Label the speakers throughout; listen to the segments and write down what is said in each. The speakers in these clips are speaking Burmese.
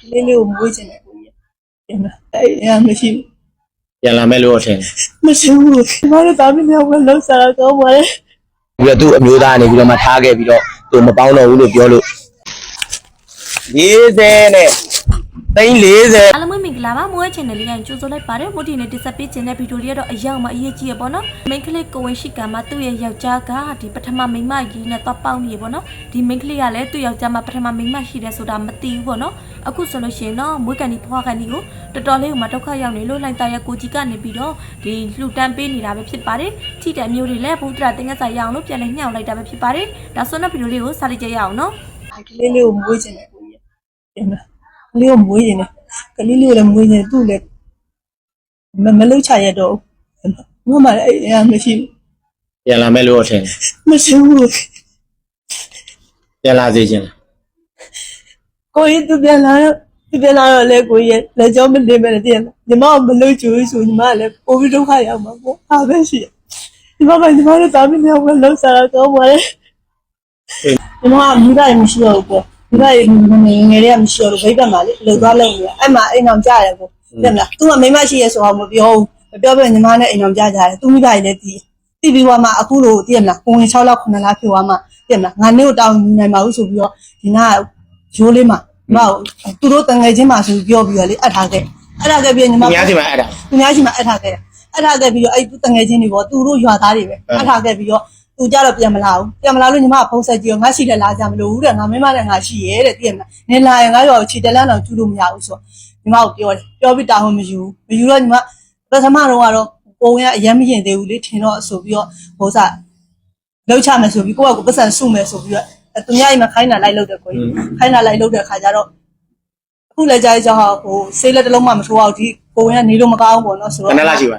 Speaker 1: ကလေးလေးကိုမွေးချင်တယ်ကိုကြီးပြန်လာအဲ့အရာမရှိ
Speaker 2: ပြန်လာမယ်လို့ထင်တယ်
Speaker 1: ဘူးမရှိဘူးဒီမှာတော့တာမီးမြောက်ပဲလောက်စားတော့ကောင်းပါလေ
Speaker 2: ပြီးတော့သူ့အမျိုးသားနေပြီးတော့မှထားခဲ့ပြီးတော့သူမပေါင်းတော့ဘူးလို့ပြောလို့40နဲ့သိန်း40
Speaker 3: အားလုံးပဲမင်္ဂ လာပါမွေး channel လေးတိုင်းကြိုဆိုလိုက်ပါတယ်မို့ဒီနေ့တက်ဆက်ပေးခြင်းတဲ့ဗီဒီယိုလေးကတော့အရောက်မှအရေးကြီးရပေါ့နော်မိန်းကလေးကိုဝင်ရှိကမှာသူ့ရဲ့ယောက်ျားကဒီပထမမိန်းမကြီးနဲ့တော့ပေါင်းနေရပေါ့နော်ဒီမိန်းကလေးကလည်းသူ့ယောက်ျားမှာပထမမိန်းမရှိတယ်ဆိုတာမသိဘူးပေါ့နော်အခုဆိုလို့ရှိရင်တော့မွေးကန်ဒီဖွားကန်ဒီကိုတော်တော်လေးကိုမဒုက္ခရောက်နေလို့လိုင်းတာရဲ့ကိုကြီးကနေပြီးတော့ဒီလှူတန်းပေးနေတာပဲဖြစ်ပါတယ်ထိတဲ့မျိုးတွေလည်းဘုဒ္ဓတင်ငတ်စာရအောင်လို့ပြန်လဲညှောက်လိုက်တာပဲဖြစ်ပါတယ်ဒါဆိုတော့ဗီဒီယိုလေးကိုစားလိုက်ကြရအောင်နော်
Speaker 1: ကလေးလေးကိုမွေးချင်တယ်ကိုကြီးပြန်လာကလေးကိုမွေးချင်တယ် ကလေးလေးကိုလည်းမွေးချင်တယ်သူ့လည်းမမလုတ်ချရတော့ဘူးမမလည်းအဲ့အရာမရှိ
Speaker 2: ပြန်လာမယ်လို့ထင်တယ်
Speaker 1: ဘူးမရှိဘူး
Speaker 2: ပြန်လာစေခြင်းလား
Speaker 1: ကိုကြီးသူပြန်လာတော့သူပြန်လာတော့လေကိုကြီးလက်ကြောမတင်ပဲတည်းညီမကမလုတ်ချူဆိုညီမကလည်းပိုပြီးဒုက္ခရောက်မှာပေါ့အားပဲရှိညီမကညီမတို့တာမီးမြောက်ပဲလောက်စားတော့ကောင်းပါလေညီမကမိဘရင်မရှိတော့ဘူးပေါ့ မိဘရင်ငယ်ငယ်လေးကမရှိတော့ဘူးဘိတ်ကမှလေလှုပ်သွားလို့နေအဲ့မှာအိမ်အောင်ကြရတယ်ပေါ့ပြန်လာသူကမိမရှိရဲဆိုတော့မပြောဘူးမပြောဘဲညီမနဲ့အိမ်အောင်ကြကြတယ်သူမိဘရင်လည်းတီးတီးပြီးသွားမှအခုလိုတည်မလားကိုဝင်6လောက်9လောက်ဖြစ်သွားမှတည်မလားငါနေ့ကိုတောင်းနိုင်မှာဘူးဆိုပြီးတော့ဒီနာရိုးလေးမှာမဟုတ်သူတို့တငယ်ချင်းမှာဆိုပြောပြီးတော့လေအပ်ထားခဲ့အပ်ထားခဲ့ပြီးညီမ
Speaker 2: အများကြီးမှအဲ့ဒါ
Speaker 1: သူများရှိမှအပ်ထားခဲ့တယ်အပ်ထားခဲ့ပြီးတော့အဲ့တငယ်ချင်းတွေပေါ့သူတို့ရွာသားတွေပဲအပ်ထားခဲ့ပြီးတော့ သူကြတော့ပြန်မလာဘူးပြန်မလာလို့ညီမကဖုန်းဆက်ကြည့်တော့ငါရှိတယ်လာကြမလို့ဘူးတဲ့ငါမင်းမနဲ့ငါရှိရဲတဲ့တည်မလားနင်လာရင်ငါရောခြေတလန်းတော့ကျူးလို့မရဘူးဆိုတော့ညီမကိုပြောတယ်ပြောပြီးတာဝန်မယူဘူးမယူတော့ညီမပထမတော့ကတော့ကိုဝင်ကအရင်မရင်သေးဘူးလေထင်တော့ဆိုပြီးတော့ဟိုစားလောက်ချမယ်ဆိုပြီးကိုယ့်ကကိုပတ်စံစုမယ်ဆိုပြီးတော့သူများအိမ်မှာခိုင်းတာလိုက်လုပ်တယ်ကိုကြီးခိုင်းတာလိုက်လုပ်တဲ့ခါကျတော့အခုလည်းကြားကြဟိုဆေးလက်တစ်လုံးမှမထိုးအောင်ဒီကိုဝင်ကနေလို့မကောင်းဘူးပေါ့နော်ဆို
Speaker 2: ခ
Speaker 1: တော့
Speaker 2: ဏလာရှိပါ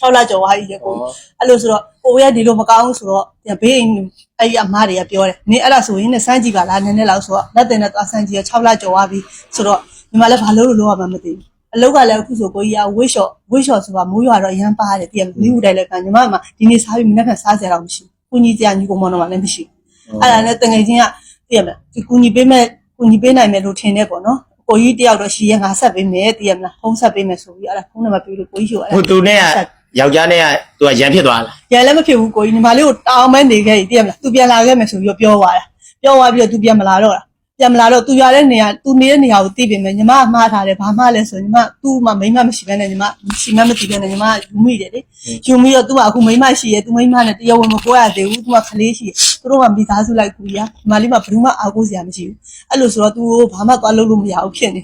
Speaker 1: 6လကျော်သွားပြီလေကိုအဲ့လိုဆိုတော့ ကိုဝင်ကနေလို့မကောင်းဘူးဆိုတော့ဘေးအိမ်အဲ့ဒီအမားတွေကပြောတယ်နင်အဲ့ဒါဆိုရင်နဲ့စမ်းကြည့်ပါလားနည်းနည်းလောက်ဆိုတော့လက်တင်နဲ့သွားစမ်းကြည့်ရ6လကျော်သွားပြီဆိုတော့ညီမလည်းဘာလို့လို့လောက်ရမှမသိဘူးအလောက်ကလည်းအခုဆိုကိုကြီးကဝစ်ရှော့ဝစ်ရှော့ဆိုတာမိုးရွာတော့အရန်ပါတယ်တည်ရမိဦးတယ်လည်းကညီမကဒီနေ့စားပြီးမနေ့ကစားစရာတော့မရှိဘူးကိုကြီးကြာညီကိုမောင်တော့လည်းမရှိဘူးအဲ့ဒါနဲ့တငယ်ချင်းကတည်ရမလားဒီကူညီပေးမဲ့ကူညီပေးနိုင်မယ်လို့ထင်တယ်ပေါ့နော်ကိုကြီးတယောက်တော့ရှိရင်ငါဆက်ပေးမယ်တည်ရမလားဖုန်းဆက်ပေးမယ်ဆိုပြီးအဲ့ဒါဖုန်းနံပါတ်ပေးလို့ကိုကြီးရှို့အဲ့
Speaker 2: ဟိုသူနဲ့က ယောက်ျားနဲ့ကသူကရန်ဖြစ်သွားလား
Speaker 1: ရန်လည်းမဖြစ်ဘူးကိုကြီးညီမလေးကိုတောင်းမဲနေခဲ့တည်ရမလား तू ပြန်လာခဲ့မယ်ဆိုပြီးပြောသွားတာပြောသွားပြီးတော့ तू ပြန်မလာတော့တာပြန်မလာတော့ तू ရတဲ့နေရာ तू နေတဲ့နေရာကိုသိပြင်မယ်ညီမကမှားထားတယ်ဘာမှလဲဆိုညီမ तू မှမိမမရှိဘဲနဲ့ညီမရှိမမသိဘဲနဲ့ညီမယူမိတယ်လေယူမိတော့ तू ကအခုမိမရှိရဲ့ तू မိမနဲ့တရားဝင်မကိုရသေးဘူး तू ကခလေးရှိရဲ့သူတို့ကမိသားစုလိုက်ကူရညီမလေးမှဘယ်သူမှအားကိုးစရာမရှိဘူးအဲ့လိုဆိုတော့ तू ဘာမှသွားလုပ်လို့မရဘူးဖြစ်နေ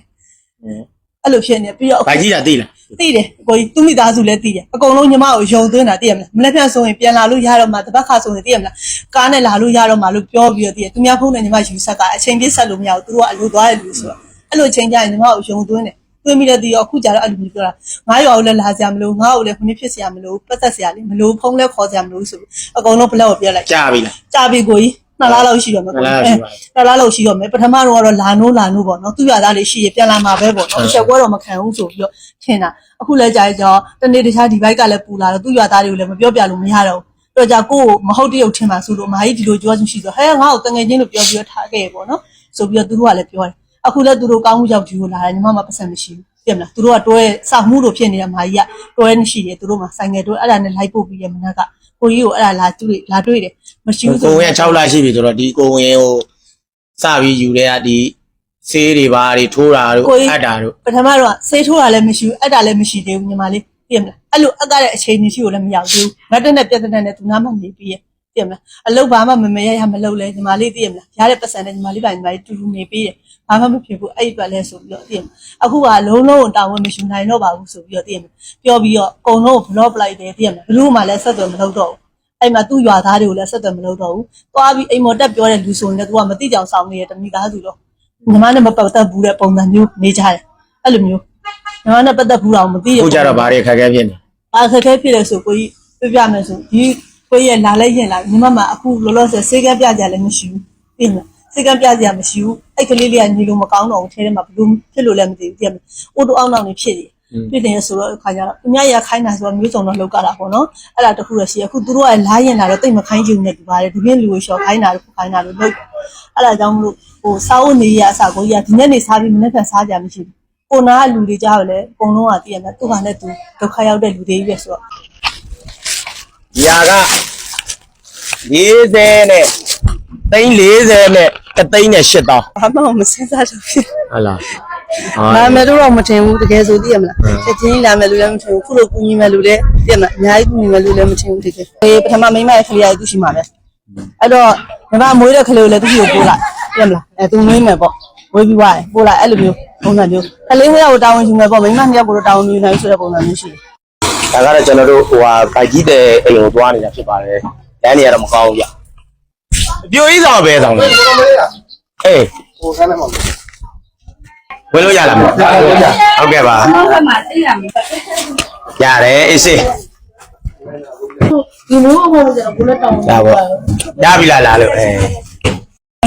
Speaker 1: အဲ့လိုဖြစ်နေပြီးတော့
Speaker 2: ဗိုက်ကြီးတာသိလား
Speaker 1: သိတယ်ကိုကြီးသူ့မိသားစုလည်းသိတယ်အကုန်လုံးညီမကိုယုံသွင်းတာသိရမလားမနေ့ကဆိုရင်ပြန်လာလို့ရတော့မှတပတ်ခါဆိုရင်သိရမလားကားနဲ့လာလို့ရတော့မှလို့ပြောပြီးတော့သိတယ်သူများဖုန်းနဲ့ညီမယူဆက်ကအချိန်ပြည့်ဆက်လို့မရဘူးသူတို့ကအလိုသွားတယ်လို့ဆိုတော့အဲ့လိုချိန်ကြရင်ညီမကိုယုံသွင်းတယ်သွင်းပြီးတော့ဒီရောအခုကြတော့အဲ့လိုမျိုးပြောတာငါရောလည်းလာစရာမလိုငါ့ကိုလည်းခုနှစ်ဖြစ်စရာမလိုပတ်သက်စရာလည်းမလိုဖုန်းလည်းခေါ်စရာမလိုဆိုအကုန်လုံးဘလက်ကိုပြလိုက်
Speaker 2: ကြာပြီလား
Speaker 1: ကြာပြီကိုကြီး နှစ်လားလောက်ရှိတော့မယ်
Speaker 2: နှစ်လားလောက်ရှိပါပြီ
Speaker 1: နှစ်လားလောက်ရှိတော့မယ်ပထမတော့ကတော့လာနိုးလာနိုးပေါ့နော်သူ့ရသားလေးရှိရပြန်လာမှာပဲပေါ့နော်အချက်ကွဲတော့မခံဘူးဆိုပြီးတော့ထင်တာအခုလဲကြာကြတော့တနေ့တခြားဒီဘိုက်ကလည်းပူလာတော့သူ့ရသားတွေကိုလည်းမပြောပြလို့မရတော့ဘူးတော့ကြာကိုကိုမဟုတ်တရုပ်ထင်ပါဆိုလို့အမကြီးဒီလိုကြွားချင်းရှိဆိုဟဲငါ့ကိုတငယ်ချင်းလို့ပြောပြီးတော့ထားခဲ့ပေါ့နော်ဆိုပြီးတော့သူတို့ကလည်းပြောတယ်အခုလည်းသူတို့ကောင်းမှုရောက်ဒီကိုလာတယ်ညီမမပတ်စံမရှိဘူးပြင်မလားသူတို့ကတွဲစောက်မှုလို့ဖြစ်နေတဲ့မာကြီးကတွဲနေရှိတယ်သူတို့မှဆိုင်ငယ်တွဲအဲ့ဒါနဲ့လိုက်ပို့ပြီးရမနက်က ကိုကြီးကိုအဲ့ဒါလာတွေ့လာတွေ့တယ်မရှိဘူးဆို
Speaker 2: ကိုဝင်က6လရှိပြီဆိုတော့ဒီကိုဝင်ကိုစပြီးယူတဲ့ကဒီဆေးတွေဘာတွေထိုးတာတို့အပ်တာတို့
Speaker 1: ပထမတော့ဆေးထိုးတာလည်းမရှိဘူးအပ်တာလည်းမရှိသေးဘူးညီမလေးသိရမလားအဲ့လိုအပ်တဲ့အချိန်ကြီးရှိကိုလည်းမရောက်သေးဘူးငါတက်နဲ့ပြက်တဲ့နဲ့သူနားမနေပြီးရသိရမလားအလုပ်ဘာမှမမရရမလုပ်လဲညီမလေးသိရမလားရတဲ့ပတ်စံနဲ့ညီမလေးပါညီမလေးတူတူနေပြီးရ ဘာမှမဖြစ်ဘူးအဲ့ဒီအတွက်လဲဆိုပြီးတော့သိရမလားအခုကလုံးလုံးတာဝန်မရှိနိုင်တော့ပါဘူးဆိုပြီးတော့သိရမလားပြောပြီးတော့အကုန်လုံးကို block လိုက်တယ်သိရမလားဘလို့မှလည်းဆက်သွယ်မလုပ်တော့ဘူးအဲ့မှာသူ့ရွာသားတွေကိုလည်းဆက်သွယ်မလုပ်တော့ဘူး။သွားပြီးအိမ်မော်တက်ပြောတဲ့လူဆိုရင်လည်းသူကမတိကြောင်ဆောင်နေတဲ့တမိသားစုတော့ညီမနဲ့မပတ်သက်ဘူးတဲ့ပုံစံမျိုးနေကြတယ်။အဲ့လိုမျိုးညီမနဲ့ပတ်သက်ဘူးတော့မသိရ
Speaker 2: ကိုကြတော့ဘာတွေခက်ခဲဖြစ်နေ။
Speaker 1: အားခက်ခဲဖြစ်တယ်ဆိုကိုကြီးပြပြမယ်ဆိုဒီကိုကြီးရဲ့လာလဲရင်လာညီမမအခုလောလောဆယ်စေကပြကြလည်းမရှိဘူး။သိမလား။ စေကပြကြမရှိဘူး။အဲ့ကလေးလေးကညီလိုမကောင်းတော့ဘူးထဲထဲမှာဘလို့ဖြစ်လို့လည်းမသိဘူးသိရမလား။အိုတိုအောင်းအောင်နေဖြစ်နေပြည့်တယ်ဆိုတော့ခါကြတော့သူများရခိုင်းတာဆိုတော့မျိုးစုံတော့လောက်ကြတာပေါ့နော်အဲ့ဒါတခုတော့ရှိရအခုသူတို့ကလာရင်လာတော့တိတ်မခိုင်းချင်ဘူးနဲ့ဒီပါတယ်ဒီပြင်းလူကိုရှော့ခိုင်းတာလို့ခိုင်းတာလို့လုပ်အဲ့ဒါကြောင့်မလို့ဟိုစားဖို့နေရအစားကိုရဒီနေ့နေစားပြီးမနေ့ကစားကြမရှိဘူးကိုနာကလူတွေကြားပဲလေအကုန်လုံးကတည်ရမယ်သူကလည်းသူဒုက္ခရောက်တဲ့လူတွေကြီးပဲဆိုတော့
Speaker 2: ညာက40နဲ့ သိန်း40နဲ့တသိန်းနဲ့8000
Speaker 1: ဘာမှမစဉ်းစားတော့ဖြစ်
Speaker 2: ဟုတ်လား
Speaker 1: လာမယ်လို့တော့မထင်ဘူးတကယ်ဆိုသိရမလားချက်ချင်းလာမယ်လို့လည်းမထင်ဘူးခုလိုကူညီမယ်လို့လည်းသိရမလားအများကြီးကူညီမယ်လို့လည်းမထင်ဘူးတကယ်အေးပထမမိမရဲ့ခရီးရသူရှိမှာပဲအဲ့တော့ညီမမွေးတဲ့ခလေးကိုလည်းသူ့ကိုပို့လိုက်သိရမလားအဲသူမွေးမယ်ပေါ့ဝေးပြီးသွားရင်ပို့လိုက်အဲ့လိုမျိုးပုံစံမျိုးခလေးနှစ်ယောက်ကိုတာဝန်ယူမယ်ပေါ့မိမနှစ်ယောက်ကိုတော့တာဝန်ယူနိုင်ဆိုတဲ့ပုံစံမျိုးရှိတယ်
Speaker 2: ဒါကတော့ကျွန်တော်တို့ဟိုဟာဗိုက်ကြီးတဲ့အိမ်ကိုသွားနေတာဖြစ်ပါတယ်လမ်းနေရတော့မကောင်းဘူးဗျ ပြိုကြီးဆောင်ပဲဆောင်လေအေး
Speaker 4: ဟိုဆန်းနေမှာ
Speaker 2: ဝင်လို့ရလားမဟုတ်ကဲ့ပါရတယ်အေးစေး
Speaker 1: ဒီလိုဟိုကျတော့ကိုလည်းတောင်း
Speaker 2: ဒါပေါ့ရပြီလားလားလို့အဲ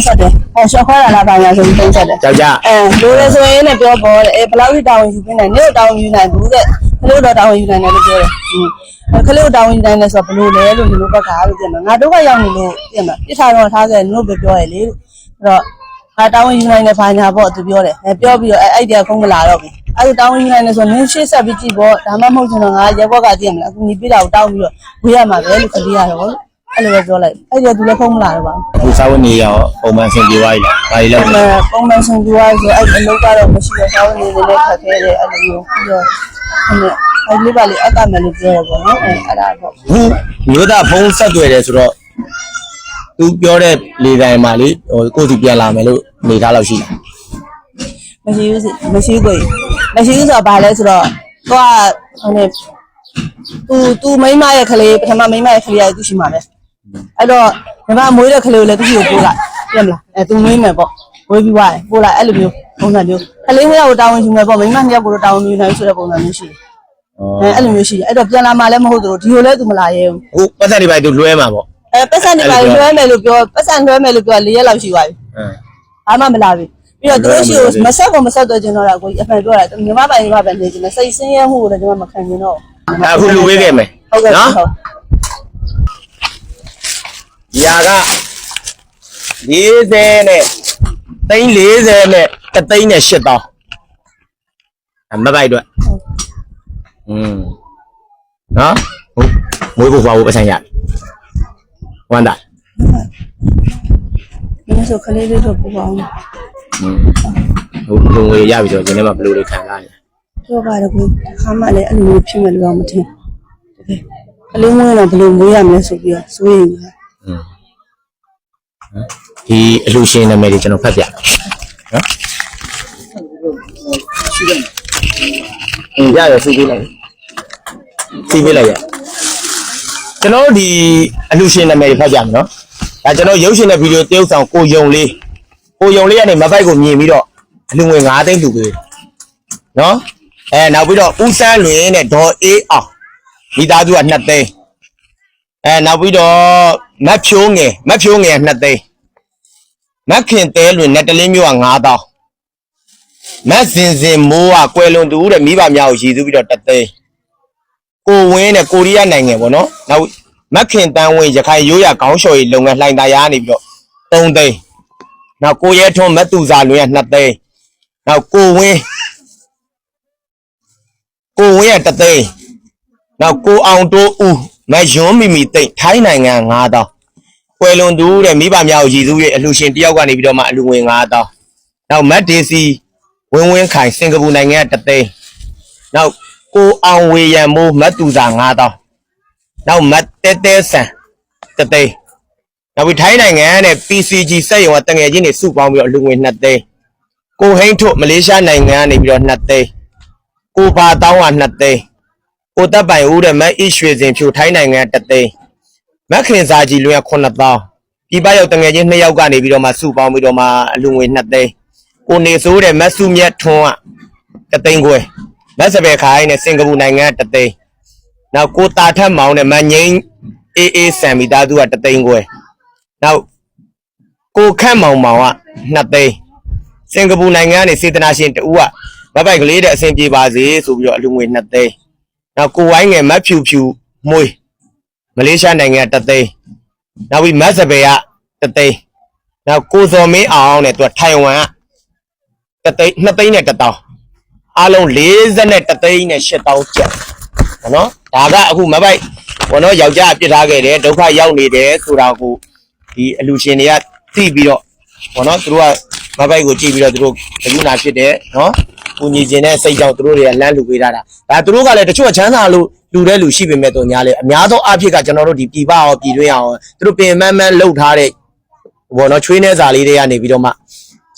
Speaker 1: ဆက်တယ်ဟောရှော့ခွဲတာလားပါညာဆိုပြီးသုံးဆက်တယ်
Speaker 2: ကြောက်ကြ
Speaker 1: အဲလိုလဲဆိုရင်လည်းပြောပေါ်တယ်အဲဘယ်လောက်ထိတာဝန်ယူပြနေနေတော့တာဝန်ယူနိုင်ဘူးတဲ့ခလေးတော့တာဝန်ယူနိုင်တယ်လို့ပြောတယ်ဟင်း ခလေးတော့တာဝန်ယူနိုင်တယ်ဆိုတော့ဘယ်လိုလဲလို့ဒီလိုဘက်ကလို့ပြင်မှာငါတို့ကရောက်နေလို့ပြင်မှာပြစ်ထားတော့ထားခဲ့နင်တို့ပဲပြောရလေလို့အဲ့တော့ငါတာဝန်ယူနိုင်တယ်ဘာညာပေါ့သူပြောတယ်အဲပြောပြီးတော့အဲအဲ့ဒီကခုံးမလာတော့ဘူးအဲ့ဒါတာဝန်ယူနိုင်တယ်ဆိုတော့နင်းရှေ့ဆက်ပြီးကြည့်ပေါ့ဒါမှမဟုတ်ချင်တော့ငါရက်ဘောက်ကတည်မလားအခုညီပြတာကိုတောင်းပြီးတော့ဝေးရမှာပဲလို့ခလေးရတော့အဲ့လိုပဲပြောလိုက်အဲ့ဒီကသူလည်းခုံးမလာတော့ပါဘူး
Speaker 2: အခုစာဝန်နေရောပုံမှန်ဆင်ပြေသွားပြီလားဘာလို့လဲ
Speaker 1: အဲပုံမှန်ဆင်ပြွားဆိုအဲ့အလုပ်ကတော့မရှိတော့ဆောင်းနေနေနဲ့ခက်ခဲတယ်အဲ့လိုမျိုးပြီးတော့အဲ့ အဲ့လေးပါလေးအပ်ကမယ်လို့ပြောရပါတော့အဲအဲ့ဒါပေါ့
Speaker 2: ခုမျိုးသားဖုံးဆက်တွေ့တယ်ဆိုတော့သူပြောတဲ့လေတိုင်းမှာလေဟိုကိုယ်စီပြန်လာမယ်လို့နေထားလို့ရှိတယ်
Speaker 1: မရှိဘူးစီမရှိဘူးကိုမရှိဘူးဆိုတော့ဘာလဲဆိုတော့သူကဟိုနေသူသူမိမရဲ့ကလေးပထမမိမရဲ့ကလေးကသူရှိမှာပဲအဲ့တော့ညီမမွေးတဲ့ကလေးကိုလည်းသူ့ကိုပို့လိုက်ပြမလားအဲသူမွေးမယ်ပေါ့ဝေးပြီးသွားရင်ပို့လိုက်အဲ့လိုမျိုးပုံစံမျိုးကလေးနှစ်ယောက်ကိုတာဝန်ယူမယ်ပေါ့မိမနှစ်ယောက်ကိုတော့တာဝန်ယူနိုင်ဆိုတဲ့ပုံစံမျိုးရှိတယ် အဲအဲ့လိုမျိုးရှိတယ်အဲ့တော့ပြန်လာမှလည်းမဟုတ်ဘူးဒီလိုလဲသူမလာရဲဘူး
Speaker 2: ဟိုပတ်သက်နေပါသူလွဲမှာပေါ့
Speaker 1: အဲပတ်စံနေပါလွှဲမယ်လို့ပြောပတ်စံလွှဲမယ်လို့ပြော၄ရက်လောက်ရှိသွားပြီ
Speaker 2: အင်း
Speaker 1: ဘာမှမလာဘူးပြီးတော့သူတို့ရှိကိုမဆက်ကိုမဆက်တော့ကျင်တော့တာကိုအမှန်ပြောတာညီမပိုင်ညီမပိုင်နေကျင်တယ်စိတ်ဆင်းရဲမှုကိုလည်းကျွန်မမခံကျင်တော့
Speaker 2: အခုလူဝေးခဲ့မယ်
Speaker 1: ဟုတ်ကဲ့
Speaker 2: နော်
Speaker 1: ဟုတ်
Speaker 2: ညာက40နဲ့သိန်း40နဲ့တသိန်းနဲ့8000အမပိုက်တော့ อืมနော်ဟုတ်မွေးဖို့ပါဖို့ပတ်စံရဝမ်းတာ
Speaker 1: ဒီလိုဆိုခလေးလေးတော့ပူပါအောင်
Speaker 2: อืมဟုတ်လူငွေရပြီဆိုတော့ဒီနေ့မှဘယ်လိုလေးခံစားရလဲ
Speaker 1: ပြောပါတော့ကိုခါမှလည်းအဲ့လိုမျိုးဖြစ်မယ်လို့တော့မထင်တကယ်ကလေးမွေးတော့ဘယ်လိုမွေးရမလဲဆိုပြီးတော့စိုးရိမ်နေတာ
Speaker 2: อืมဒီအလူရှင်နာမည်တွေကျွန်တော်ဖတ်ပြနော်အင်းရရစီးပေးလိုက် စီးပေးလိုက်ရကျွန်တော်တို့ဒီအလူရှင်နာမည်တွေဖတ်ပြမယ်နော်ဒါကျွန်တော်ရုပ်ရှင်တဲ့ဗီဒီယိုတရုပ်ဆောင်ကိုယုံလေးကိုယုံလေးကနေမပိုက်ကိုမြင်ပြီးတော့အလူငွေ9သိန်းလှူပေးတယ်နော်အဲနောက်ပြီးတော့ဦးစန်းလွင်နဲ့ဒေါ်အေးအောင်မိသားစုက2သိန်းအဲနောက်ပြီးတော့မတ်ဖြိုးငယ်မတ်ဖြိုးငယ်က2သိန်းမတ်ခင်တဲလွင်နဲ့တလင်းမျိုးက9000မတ်စင်စင်မိုးကကွယ်လွန်သူတဲ့မိဘများကိုရည်စူးပြီးတော့2သိန်း ကိုဝင်းတဲ့ကိုရီးယားနိုင်ငံပေါ့နော်နောက်မတ်ခင်တန်းဝင်းရခိုင်ရိုးရခေါင်းလျှော်ရေးလုပ်ငန်းလှိုင်သာယာကနေပြီးတော့3သိန်းနောက်ကိုရဲထွန်းမတ်သူစာလွင်က2သိန်းနောက်ကိုဝင်းကိုဝင်းက3သိန်းနောက်ကိုအောင်တိုးဦးမယွန်းမီမီတိတ်ထိုင်းနိုင်ငံ9000ကွယ်လွန်သူတဲ့မိဘများကိုရည်စူး၍အလှရှင်တယောက်ကနေပြီးတော့မှအလူငွေ9000နောက်မတ်ဒေစီဝင်းဝင်းခိုင်စင်ကာပူနိုင်ငံကတသိန်းနောက် ကိုအောင်ဝေယံမိုးမတ်တူစာ9000နောက်မတ်တဲတဲဆန်တသိန်းနောက်ပြီးထိုင်းနိုင်ငံနဲ့ PCG စက်ရုံကတငယ်ချင်းတွေစုပေါင်းပြီးတော့အလူငွေ2သိန်းကိုဟိန်းထွတ်မလေးရှားနိုင်ငံကနေပြီးတော့2သိန်းကိုဘာတောင်းက2သိန်းကိုတပ်ပိုင်ဦးတဲ့မတ်အိရွှေစင်ဖြူထိုင်းနိုင်ငံတသိန်းမက်ခင်စာကြီးလွင်က9000ပြည်ပရောက်တငယ်ချင်း2ယောက်ကနေပြီးတော့မှစုပေါင်းပြီးတော့မှအလူငွေ2သိန်းကိုနေစိုးတဲ့မတ်စုမြတ်ထွန်းကတသိန်းခွဲ မတ်စပယ်ခိုင်းနဲ့စင်ကာပူနိုင်ငံကတသိန်းနောက်ကိုတာထက်မောင်နဲ့မငိမ့်အေးအေးဆန်မီသားသူကတသိန်းခွဲနောက်ကိုခန့်မောင်မောင်က2သိန်းစင်ကာပူနိုင်ငံကနေစေတနာရှင်တူကမပိုက်ကလေးတဲ့အဆင်ပြေပါစေဆိုပြီးတော့အလူငွေ2သိန်းနောက်ကိုဝိုင်းငယ်မတ်ဖြူဖြူမွေးမလေးရှားနိုင်ငံ1သိန်းနောက်ပြီးမတ်စပယ်က1သိန်းနောက်ကိုစော်မင်းအောင်တဲ့သူကထိုင်ဝမ်က1သိန်း2သိန်းနဲ့1တောင်း အားလုံး41သိန်းနဲ့8တောင်းကျပ်နော်ဒါကအခုမပိုက်ဘောနော်ယောက်ျားပြစ်ထားခဲ့တယ်ဒုက္ခရောက်နေတယ်ဆိုတာကိုဒီအလူရှင်တွေကသိပြီးတော့ဘောနော်သူတို့ကမပိုက်ကိုကြည့်ပြီးတော့သူတို့ဘယ်လိုနာဖြစ်တယ်နော်ကူညီခြင်းနဲ့စိတ်ကြောင့်သူတို့တွေကလမ်းလူပေးထားတာဒါသူတို့ကလည်းတချို့ကချမ်းသာလို့လူတဲ့လူရှိပေမဲ့တော့ညာလေအများသောအဖြစ်ကကျွန်တော်တို့ဒီပြည်ပရောပြည်တွင်းအောင်သူတို့ပင်မန်းမန်းလှုပ်ထားတဲ့ဘောနော်ချွေးနှဲစာလေးတွေကနေပြီးတော့မှ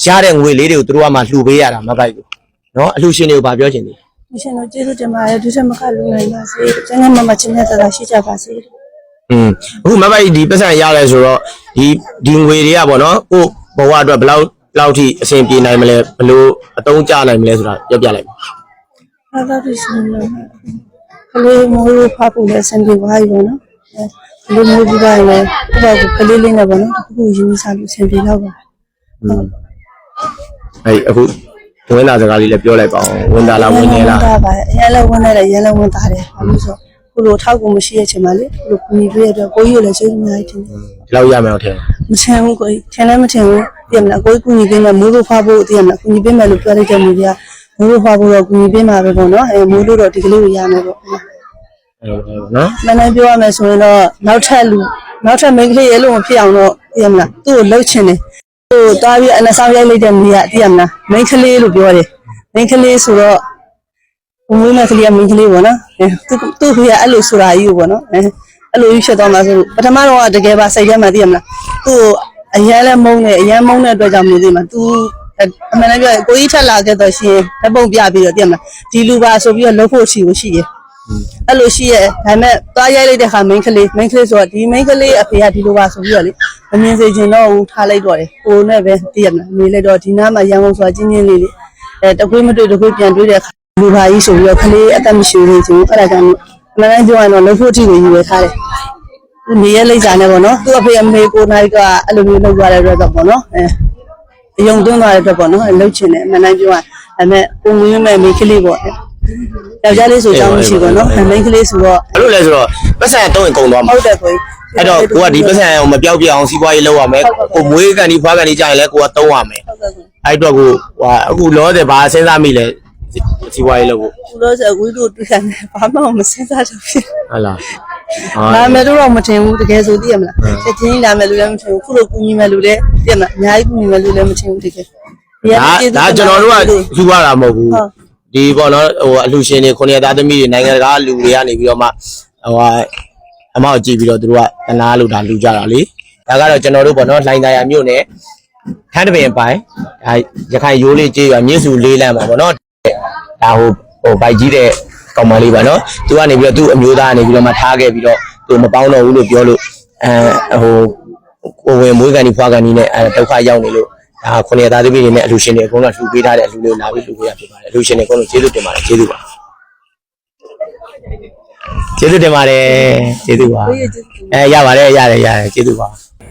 Speaker 2: ရတဲ့ငွေလေးတွေကိုသူတို့ကမှလှူပေးရတာမပိုက်ကို နော်အလှူရှင်တွေကိုဗာပြောချင်သေးတယ်
Speaker 1: ရှင်တို့ကျေးဇူးတင်ပါတယ်ဒီထက်မကလူနိုင်ပါစေကျန်းကျန်းမာမာချမ်းသာသာရှိကြပါစေ
Speaker 2: อืมအခုမမိုက်ဒီပတ်စံရလဲဆိုတော့ဒီဒီငွေတွေကဗောနော်ကိုဘဝအတွက်ဘယ်လောက်ဘယ်လောက်ထိအဆင်ပြေနိုင်မလဲဘယ်လိုအသုံးကျနိုင်မလဲဆိုတာပြောပြလိုက်ပါ
Speaker 1: ဘာသာဒီရှင်လို့ကလေးမိုးရဖဖို့လဲဆင်ပြေပါရောနော်ကလေးမိုးပြီးပါရောဘာကိုကလေးလေးနဲ့ဗောနော်အခုယူစားလို့ဆင်ပြေတော့ပါ
Speaker 2: ဟုတ်အဲ့အခု ဝင်လာစကားလေးလည်းပြောလိုက်ပါအောင်ဝင်လာလားဝင်နေလား
Speaker 1: တာပါအရင်လည်းဝင်နေတယ်ရန်လည်းဝင်တာတယ်ဘာလို့ဆိုခုလိုထောက်ကိုမရှိရဲ့ချိန်မှာလေခုလိုကူညီပေးရတော့ကိုကြီးကိုလည်းကျေးဇူးများတင်တယ်
Speaker 2: ဒီလောက်ရမယ်တော့ထင်တယ်
Speaker 1: မချမ်းဘူးကိုကြီးထင်လည်းမထင်ဘူးပြမလားကိုကြီးကူညီပေးမယ်မိုးလို့ဖားဖို့တည်မလားကူညီပေးမယ်လို့ပြောလိုက်တဲ့လူတွေကမိုးလို့ဖားဖို့တော့ကူညီပေးမှာပဲပေါ့နော်အဲမိုးလို့တော့ဒီကလေးကိုရမယ်ပေါ့
Speaker 2: အဲ့နော်
Speaker 1: မနက်ပြောရမယ်ဆိုရင်တော့နောက်ထပ်လူနောက်ထပ်မိန်းကလေးရဲ့လို့မဖြစ်အောင်တော့တည်မလားသူ့ကိုလှုပ်ချင်တယ် သူ့ကိုတားပြီးအနဆောင်ရိုက်လိုက်တဲ့မိကတည်မလားမိန်းကလေးလို့ပြောတယ်မိန်းကလေးဆိုတော့ဘုံမွေးမကလေးကမင်းကလေးပေါ့နော်အဲသူသူ့ဖေကအဲ့လိုဆိုတာကြီးကိုပေါ့နော်အဲအဲ့လိုကြီးဖြစ်သွားမှာဆိုလို့ပထမတော့ကတကယ်ပါစိတ်ထဲမှာသိရမလားသူ့ကိုအရန်လဲမုန်းတယ်အရန်မုန်းတဲ့အတွက်ကြောင့်မျိုးသိမှာ तू အမှန်တမ်းပြောရင်ကိုကြီးထက်လာခဲ့တော့ရှင်ဓပုံပြပြီးတော့သိရမလားဒီလူပါဆိုပြီးတော့လှုပ်ဖို့ရှိကိုရှိရ အဲ့လိုရှိရဲ့ဒါပေမဲ့သွားရိုက်လိုက်တဲ့ခါ main ကလေး main ကလေးဆိုတော့ဒီ main ကလေးအဖေကဒီလိုပါဆိုပြီးတော့လေမမြင်စေချင်တော့ဘူးထားလိုက်တော့တယ်ကိုနဲ့ပဲသိရမလားနေလိုက်တော့ဒီနားမှာရန်ကုန်ဆိုတာချင်းချင်းလေးလေအဲတခွေးမတွေ့တခွေးပြန်တွေ့တဲ့ခါလူပါကြီးဆိုပြီးတော့ကလေးအသက်မရှိသေးဘူးအဲ့ဒါကြောင့်အမှန်တမ်းပြောရင်တော့လှုပ်ဖို့အထိကိုယူရထားတယ်သူနေရလိမ့်စာနဲ့ပေါ့နော်သူ့အဖေအမေကိုနိုင်ကအဲ့လိုမျိုးလုပ်သွားတဲ့အတွက်တော့ပေါ့နော်အဲအယုံသွင်းသွားတဲ့အတွက်ပေါ့နော်လှုပ်ချင်တယ်အမှန်တမ်းပြောရင်အမေကိုမင်းမဲ့မိန်းကလေးပေါ့ ယောက်ျားလေးဆိုကြောင်းမရှိပေါ့နော်မိန်းကလေးဆိုတော့
Speaker 2: ဘာလို့လဲဆိုတော့ပတ်စံတော့ရင်ကုန်သွားမှာ
Speaker 1: ဟုတ်တယ်ကို
Speaker 2: အဲ့တော့ကိုကဒီပတ်စံကိုမပြောက်ပြအောင်စီးပွားရေးလုပ်ရမယ်ကိုမွေးကန်ဒီဖွားကန်ဒီကြာရင်လည်းကိုကသုံးရမယ်
Speaker 1: ဟုတ်ကဲ့ကို
Speaker 2: အဲ့တော့ကိုဟိုအခုလောဆယ်ဘာစဉ်းစားမိလဲစီးပွားရေးလုပ်ဖို့
Speaker 1: ခုလို့ဆိုဝီတို့တွေ့ရတယ်ဘာမှမစဉ်းစားတော့ဖြစ်
Speaker 2: ဟုတ်လား
Speaker 1: လာမယ်လို့တော့မထင်ဘူးတကယ်ဆိုသိရမလားချက်ချင်းလာမယ်လို့လည်းမထင်ဘူးခုလိုကူညီမယ်လို့လည်းသိရမလားအများကြီးကူညီမယ်လို့လည်းမထင်ဘူးတကယ်
Speaker 2: ဒါဒါကျွန်တော်တို့ကယူရတာမဟုတ်ဘူး
Speaker 1: ဟုတ်
Speaker 2: ဒီပေါ့နော်ဟိုအလှရှင်တွေခုနှစ်သားသမီးတွေနိုင်ငံတကာလူတွေကနေပြီးတော့မှဟိုအမောက်ကြည့်ပြီးတော့သူတို့ကတနာလို့ဒါလူကြတာလေဒါကတော့ကျွန်တော်တို့ပေါ့နော်လှိုင်းသားရမြို့နယ်ထန်းတပင်ပိုင်းဒါရခိုင်ရိုးလေးကြေးရွာမြင့်စုလေးလမ်းမှာပေါ့နော်ဒါဟိုဟိုဘိုက်ကြီးတဲ့ကောင်မလေးပါနော်သူကနေပြီးတော့သူ့အမျိုးသားကနေပြီးတော့မှထားခဲ့ပြီးတော့သူမပေါင်းတော့ဘူးလို့ပြောလို့အဲဟိုကိုဝင်မွေးကန်ဒီဖွားကန်ဒီနဲ့အဲဒုက္ခရောက်နေလို့ ဒါခုနှစ်သားသမီးတွေနဲ့အလှရှင်တွေအကုန်လုံးလှူပေးထားတဲ့အလှူလေးကိုလာပြီးလှူပေးရဖြစ်ပါတယ်အလှရှင်တွေအကုန်လုံးကျေးဇူးတင်ပါတယ်ကျေးဇူးပါကျေးဇူးတင်ပါတယ်ကျေးဇူးပါအဲရပါတယ်ရတယ်ရတယ်ကျေးဇူးပါ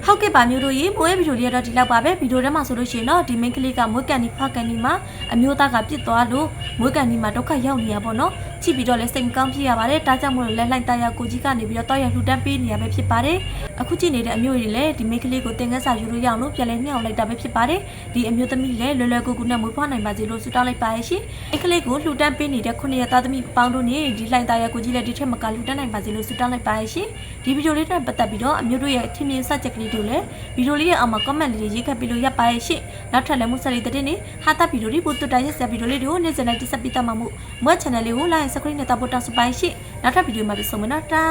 Speaker 3: ဟုတ်ကဲ့ပါမျိုးတို့ရေမိုးရဲ့ဗီဒီယိုလေးကတော့ဒီလောက်ပါပဲဗီဒီယိုထဲမှာဆိုလို့ရှိရင်တော့ဒီ main ကလေးကမွေးကန်ဒီဖွားကန်ဒီမှာအမျိုးသားကပြစ်သွားလို့မွေးကန်ဒီမှာဒုက္ခရောက်နေရပါတော့ကြည့်ပြီးတော့လဲစိတ်မကောင်းဖြစ်ရပါတယ်ဒါကြောင့်မို့လို့လဲလိုက်တရကိုကြီးကနေပြီးတော့တောက်ရလှူဒန်းပေးနေရပဲဖြစ်ပါတယ်အခုကြည့်နေတဲ့အမျိုးတွေလည်းဒီ main ကလေးကိုတင်ကန်းစာယူလို့ရအောင်လို့ပြန်လဲညှောင်းလိုက်တာပဲဖြစ်ပါတယ်ဒီအမျိုးသမီးလည်းလွယ်လွယ်ကူကူနဲ့မွေးဖွားနိုင်ပါစေလို့ဆုတောင်းလိုက်ပါရဲ့ရှင်အကလေးကိုလှူဒန်းပေးနေတဲ့ခုနှစ်ရက်သားသမီးပေါင်းတို့နေဒီလိုက်တရကိုကြီးလည်းဒီထက်မကလှူဒန်းနိုင်ပါစေလို့ဆုတောင်းလိုက်ပါရဲ့ရှင်ဒီဗီဒီယိုလေးနဲ့ပတ်သက်ပြီးတော့အမျိုးတို့ရဲ့ထင်မြင်စချက်ကလေးတို့လည်းဗီဒီယိုလေးရဲ့အောက်မှာ comment လေးတွေရေးခတ်ပြီးလို့ရပါရဲ့ရှင်နောက်ထပ်လည်းမဆက်လေးတဲ့နေဟာတာဗီဒီယိုလေးပို့တူတာရက်ဆက်ဗီဒီယိုလေးတွေကိုနေ့စဉ်လိုက်တက်ဆက်ပေးတတ်မှာမို့မွေး channel လေးကို like subscribe နဲ့တောက်ဖို့တောက်စပိုင်းရှင်နောက်ထပ်ဗီဒီယိုမှာပြန်ဆုံမယ်နော်တာ